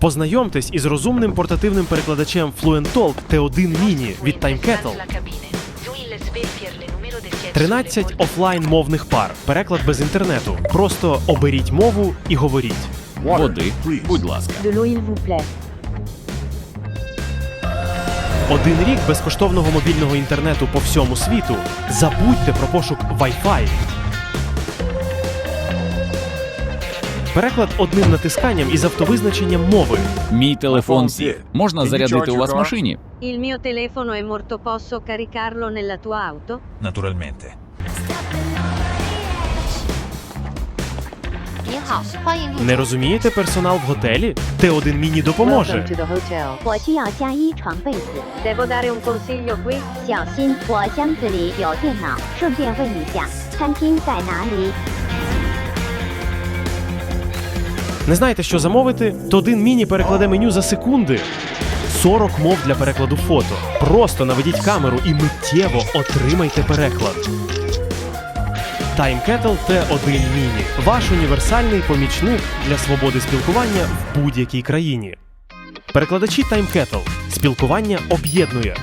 Познайомтесь із розумним портативним перекладачем FluentTalk T1 Mini від TimeKettle. la cabine. Giù il svelti le numero di 13 офлайн мовних пар. Переклад без інтернету. Просто оберіть мову і говоріть. Води, будь ласка. Один рік безкоштовного мобільного інтернету по всьому світу. Забудьте про пошук Wi-Fi. Переклад одним натисканням із автовизначенням мови. Мій телефон сів. Можна зарядити у вас в машині? Il mio telefono è morto, posso caricarlo nella tua auto? Naturalmente. 您好，欢迎入 Не розумієте персонал в готелі? Т1 Міні допоможе. the hotel. 我需要加一床被子， Devo dare un consiglio qui? 小心，我箱子里有电脑。顺便问一下，餐厅在哪里？ Не знаєте, що замовити? То один міні перекладе меню за секунди. 40 мов для перекладу фото. Просто наведіть камеру і миттєво отримайте переклад. TimeKettle T1 Mini – ваш універсальний помічник для свободи спілкування в будь-якій країні. Перекладачі TimeKettle. Спілкування об'єднує.